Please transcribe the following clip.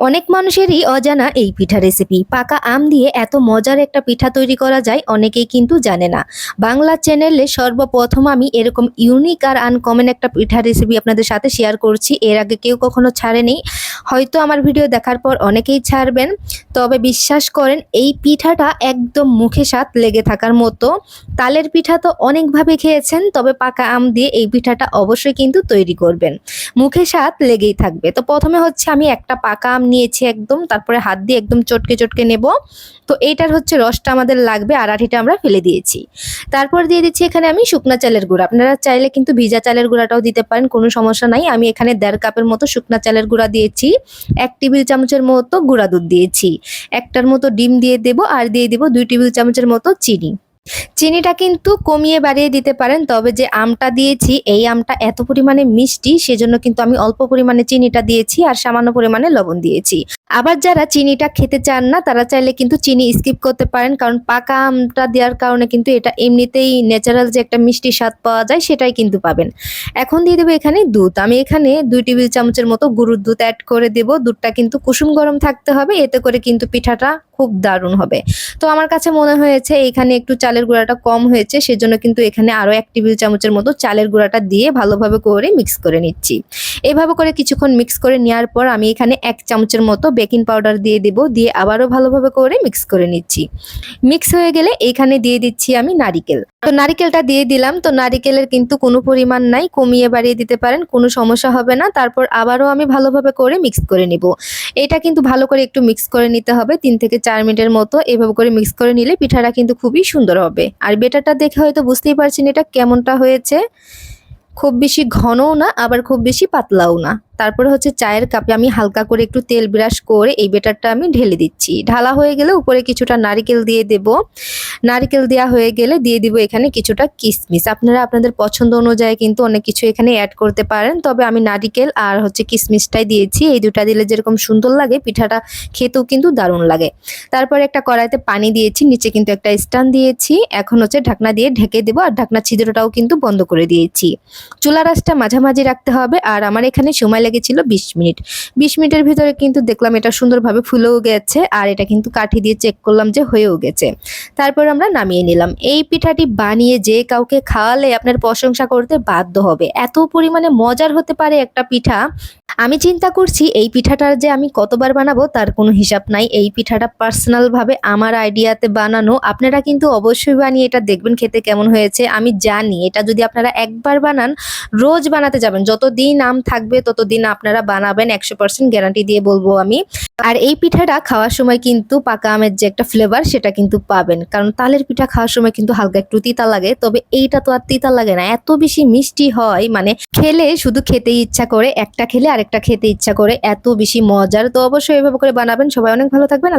অনেক মানুষেরই অজানা এই পিঠা রেসিপি পাকা আম দিয়ে এত মজার একটা পিঠা তৈরি করা যায় অনেকেই কিন্তু জানে না। বাংলা চ্যানেলে সর্বপ্রথম আমি এরকম ইউনিক আর আনকমন একটা পিঠা রেসিপি আপনাদের সাথে শেয়ার করছি। এর আগে কেউ কখনো ছাড়েনি। হয়তো আমার ভিডিও দেখার পর অনেকেই ছাড়বেন। তবে বিশ্বাস করেন, এই পিঠাটা একদম মুখে স্বাদ লেগে থাকার মতো। তালের পিঠা তো অনেকভাবে খেয়েছেন, তবে পাকা আম দিয়ে এই পিঠাটা অবশ্যই কিন্তু তৈরি করবেন। মুখে স্বাদ লেগেই থাকবে। তো প্রথমে হচ্ছে আমি একটা পাকা আম নিয়েছি একদম, তারপরে হাত দিয়ে একদম চটকে চটকে নেব। তো এইটার হচ্ছে রসটা আমাদের লাগবে, আর আঠিটা আমরা ফেলে দিয়েছি। তারপর দিয়ে দিচ্ছি এখানে আমি শুকনা চালের গুঁড়া। আপনারা চাইলে কিন্তু ভিজা চালের গুঁড়াটাও দিতে পারেন, কোনো সমস্যা নাই। আমি এখানে দেড় কাপের মতো শুকনা চালের গুঁড়া দিয়েছি, এক টেবিল চামচের মতো গুঁড়া দুধ দিয়েছি। একটার মতো ডিম দিয়ে দেব, আর দিয়ে দেব দুই টেবিল চামচের মতো চিনি। চিনিটা কিন্তু কমিয়ে বাড়িয়ে দিতে পারেন, তবে যে আমটা দিয়েছি, এই আমটা এত পরিমাণে মিষ্টি, সেজন্য কিন্তু আমি অল্প পরিমাণে চিনিটা দিয়েছি আর সামান্য পরিমাণে লবণ দিয়েছি। আবার যারা চিনিটা খেতে চান না, তারা চাইলে কিন্তু চিনি স্কিপ করতে পারেন, কারণ পাকা আমটা দেওয়ার কারণে কিন্তু এটা এমনিতেই ন্যাচারাল যে একটা মিষ্টি স্বাদ পাওয়া যায়, সেটাই কিন্তু পাবেন। এখন দিয়ে দেবো এখানে দুধ। আমি এখানে দুই টেবিল চামচের মতো গরুর দুধ অ্যাড করে দেব। দুধটা কিন্তু কুসুম গরম থাকতে হবে, এতে করে কিন্তু পিঠাটা খুব দারুণ হবে। তো আমার কাছে মনে হয়েছে এখানে একটু চালের গুঁড়াটা কম হয়েছে, সেজন্য কিন্তু এখানে আরও এক টেবিল চামচের মতো চালের গুঁড়াটা দিয়ে ভালোভাবে করে মিক্স করে নিচ্ছি। এভাবে করে কিছুক্ষণ মিক্স করে নেওয়ার পর আমি এখানে এক চামচের মতো বেকিং পাউডার দিয়ে দেব, দিয়ে আবারও ভালোভাবে করে মিক্স করে নিচ্ছি। মিক্স হয়ে গেলে এখানে দিয়ে দিচ্ছি আমি নারিকেল। তো নারিকেলটা দিয়ে দিলাম, তো নারিকেলের কিন্তু কোনো পরিমাণ নাই, কমিয়ে বাড়িয়ে দিতে পারেন, কোনো সমস্যা হবে না। তারপর আবারও আমি ভালোভাবে করে মিক্স করে নিব। এটা কিন্তু ভালো করে একটু মিক্স করে নিতে হবে, তিন থেকে চার মিনিটের মতো এভাবে করে মিক্স করে নিলে পিঠাটা কিন্তু খুবই সুন্দর হবে। আর বেটারটা দেখে হয়তো বুঝতেই পারছেন এটা কেমনটা হয়েছে। খুব বেশি ঘনও না, আবার খুব বেশি পাতলাও না। তারপরে হচ্ছে চায়ের কাপে আমি হালকা করে একটু তেল ব্রাশ করে এই বেটারটা আমি ঢেলে দিচ্ছি। ঢালা হয়ে গেলে উপরে কিছুটা নারিকেল দিয়ে দেব। নারিকেল দেওয়া হয়ে গেলে দিয়ে দিব এখানে কিছুটা কিশমিশ আপনারা আপনাদের পছন্দ অনুযায়ী কিন্তু অনেক কিছু এখানে অ্যাড করতে পারেন। তবে আমি নারিকেল আর হচ্ছে কিশমিশটাই দিয়েছি। এই দুটা দিলে যেরকম সুন্দর লাগে, পিঠাটা খেতেও কিন্তু দারুণ লাগে। তারপরে একটা কড়াইতে পানি দিয়েছি, নিচে কিন্তু একটা স্টান দিয়েছি। এখন হচ্ছে ঢাকনা দিয়ে ঢেকে দেবো আর ঢাকনা ছিদ্রটাও কিন্তু বন্ধ করে দিয়েছি। চুলা রাসটা মাঝামাঝি রাখতে হবে আর আমার এখানে সময় লেগেছিল বিশ মিনিট। বিশ মিনিটের ভিতরে কিন্তু দেখলাম এটা সুন্দরভাবে ফুলেও গেছে আর এটা কিন্তু কাঠি দিয়ে চেক করলাম যে হয়েও গেছে। তারপর আমরা নামিয়ে নিলাম। এই পিঠাটি বানিয়ে যে কাউকে খাওয়ালে আপনার প্রশংসা করতে বাধ্য হবে। এত পরিমাণে মজার হতে পারে একটা পিঠা। আমি চিন্তা করছি এই পিঠাটার যে আমি কতবার বানাবো তার কোনো হিসাব নাই। এই পিঠাটা পার্সোনাল ভাবে আমার আইডিয়াতে বানানো। আপনারা কিন্তু অবশ্যই বানিয়ে এটা দেখবেন খেতে কেমন হয়েছে। আমি জানি এটা যদি আপনারা একবার বানান, রোজ বানাতে যাবেন। যতদিন আম থাকবে ততদিন আপনারা বানাবেন, একশো পার্সেন্ট গ্যারান্টি দিয়ে বলব আমি। আর এই পিঠাটা খাওয়ার সময় কিন্তু পাকা আমের যে একটা ফ্লেভার সেটা কিন্তু পাবেন। কারণ তালের পিঠা খাওয়ার সময় কিন্তু হালকা একটু তিতা লাগে, তবে এইটা তো আর তিতা লাগে না। এত বেশি মিষ্টি হয় মানে খেলে শুধু খেতেই ইচ্ছা করে, একটা খেলে আরেকটা খেতে ইচ্ছা করে, এত বেশি মজার। তো অবশ্যই এভাবে করে বানাবেন। সবাই অনেক ভালো থাকবেন।